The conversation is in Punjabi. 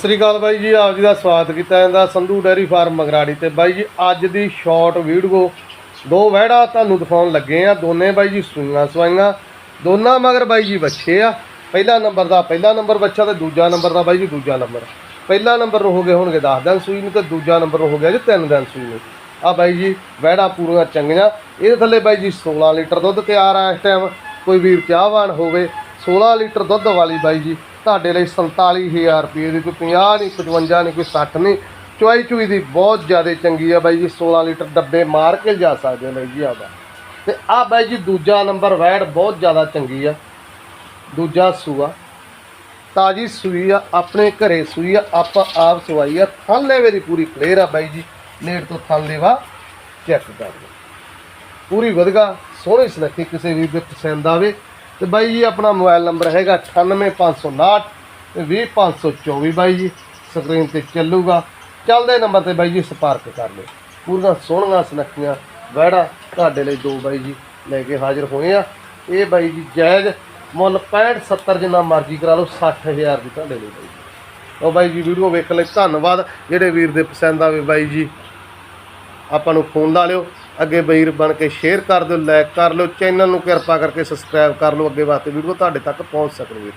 ਸ੍ਰੀ ਅਕਾਲ ਬਾਈ ਜੀ, ਆਪ ਜੀ ਦਾ ਸਵਾਗਤ ਕੀਤਾ ਜਾਂਦਾ ਸੰਧੂ ਡੈਰੀ ਫਾਰਮ ਮਗਰਾੜੀ ਤੇ। ਬਾਈ ਜੀ, ਅੱਜ ਦੀ ਸ਼ਾਰਟ ਵੀਡੀਓ ਦੋ ਵਹਿੜਾ ਤੁਹਾਨੂੰ ਦਿਖਾਉਣ ਲੱਗੇ ਆ। ਦੋਨੇ ਬਾਈ ਜੀ ਸੂਈਆਂ ਸਵਾਈਆਂ, ਦੋਨਾਂ ਮਗਰ ਬਾਈ ਜੀ ਬੱਚੇ ਆ। ਪਹਿਲਾ ਨੰਬਰ ਦਾ, ਪਹਿਲਾ ਨੰਬਰ ਬੱਚਾ ਤੇ ਦੂਜਾ ਨੰਬਰ ਦਾ ਬਾਈ ਜੀ, ਦੂਜਾ ਨੰਬਰ। ਪਹਿਲਾ ਨੰਬਰ ਨੂੰ ਹੋ ਗਏ ਹੋਣਗੇ 10 ਦਿਨ ਸੂਈ ਨੂੰ ਤੇ ਦੂਜਾ ਨੰਬਰ ਹੋ ਗਿਆ ਜੀ 3 ਦਿਨ ਸੂਈ ਨੂੰ। ਆ ਬਾਈ ਜੀ, ਵਹਿੜਾ ਪੂਰੀਆਂ ਚੰਗੀਆਂ। ਇਹਦੇ ਥੱਲੇ ਬਾਈ ਜੀ 16 ਲੀਟਰ ਦੁੱਧ ਤਿਆਰ ਆ ਇਸ ਟਾਈਮ ਕੋਈ ਵੀਰ ਚਾਹਵਾਨ ਹੋਵੇ 16 ਲੀਟਰ ਦੁੱਧ ਵਾਲੀ ਬਾਈ ਜੀ, ਤੁਹਾਡੇ ਲਈ 47000 ਰੁਪਏ ਦੀ ਕੋਈ 50 ਨਹੀਂ 55 ਨਹੀਂ ਕੋਈ 60 ਨਹੀਂ ਚੁਆਈ ਚੁਈ ਦੀ ਬਹੁਤ ਜ਼ਿਆਦਾ ਚੰਗੀ ਆ ਬਾਈ ਜੀ 16 ਲੀਟਰ ਡੱਬੇ ਮਾਰ ਕੇ ਜਾ ਸਕਦੇ ਹੋ ਬਾਈ ਜੀ ਆਦਾ ਤੇ ਆ ਬਾਈ ਜੀ, ਦੂਜਾ ਨੰਬਰ ਵੈੜ ਬਹੁਤ ਜ਼ਿਆਦਾ ਚੰਗੀ ਆ। ਦੂਜਾ ਸੂਆ। ਤਾਜੀ ਸੂਈ ਆ, ਆਪਣੇ ਘਰੇ ਸੂਈ ਆ, ਆਪਾਂ ਆਪ ਸਵਾਈ ਆ। ਥਣ ਲੈਵੇ ਦੀ ਪੂਰੀ ਕਲੀਅਰ ਆ ਬਾਈ ਜੀ। ਨੇੜ ਤੋਂ ਥਣ ਲੈਵਾ ਚੈੱਕ ਕਰ ਲਓ। ਪੂਰੀ ਵਧਗਾ ਸੋਹਣੀ ਸੁਨੱਖੀ ਕਿਸੇ ਵੀ ਦੇ ਪਸੰਦ ਆਵੇ। ਤੇ ਬਾਈ ਜੀ, ਆਪਣਾ ਮੋਬਾਈਲ ਨੰਬਰ ਹੈਗਾ 98559 ਤੇ 20524 ਬਾਈ ਜੀ, ਸਕਰੀਨ ਤੇ ਚੱਲੂਗਾ। ਚੱਲਦੇ ਨੰਬਰ ਤੇ ਬਾਈ ਜੀ, ਸੰਪਰਕ ਕਰ ਲਓ। ਪੂਰੀਆਂ ਸੋਹਣੀਆਂ, ਸੁਨੱਖੀਆਂ ਵਹਿੜਾ ਤੁਹਾਡੇ ਲਈ ਦੋ ਬਾਈ ਜੀ ਲੈ ਕੇ ਹਾਜ਼ਰ ਹੋਏ ਆ। ਇਹ ਬਾਈ ਜੀ ਜਾਇਜ਼ ਮੁੱਲ 65 70 ਜਿੰਨਾ ਮਰਜ਼ੀ ਕਰਾ ਲਓ 60000 ਦੀ ਤੁਹਾਡੇ ਲਈ ਬਾਈ ਜੀ। ਉਹ ਬਾਈ ਜੀ, ਵੀਡੀਓ ਵੇਖਣ ਲਈ ਧੰਨਵਾਦ। ਜਿਹੜੇ ਵੀਰ ਦੇ ਪਸੰਦ ਆਵੇ ਬਾਈ ਜੀ, ਆਪਾਂ ਨੂੰ ਫੋਨ ਲਾ ਲਿਓ। ਅੱਗੇ ਵੀਰ ਬਣ ਕੇ ਸ਼ੇਅਰ ਕਰ ਦਿਓ ਲਾਈਕ ਕਰ ਲਿਓ ਚੈਨਲ ਨੂੰ ਕਿਰਪਾ ਕਰਕੇ ਸਬਸਕ੍ਰਾਈਬ ਕਰ ਲਓ, ਅੱਗੇ ਵਾਸਤੇ ਵੀਡੀਓ ਤੁਹਾਡੇ ਤੱਕ ਪਹੁੰਚ ਸਕਣਗੇ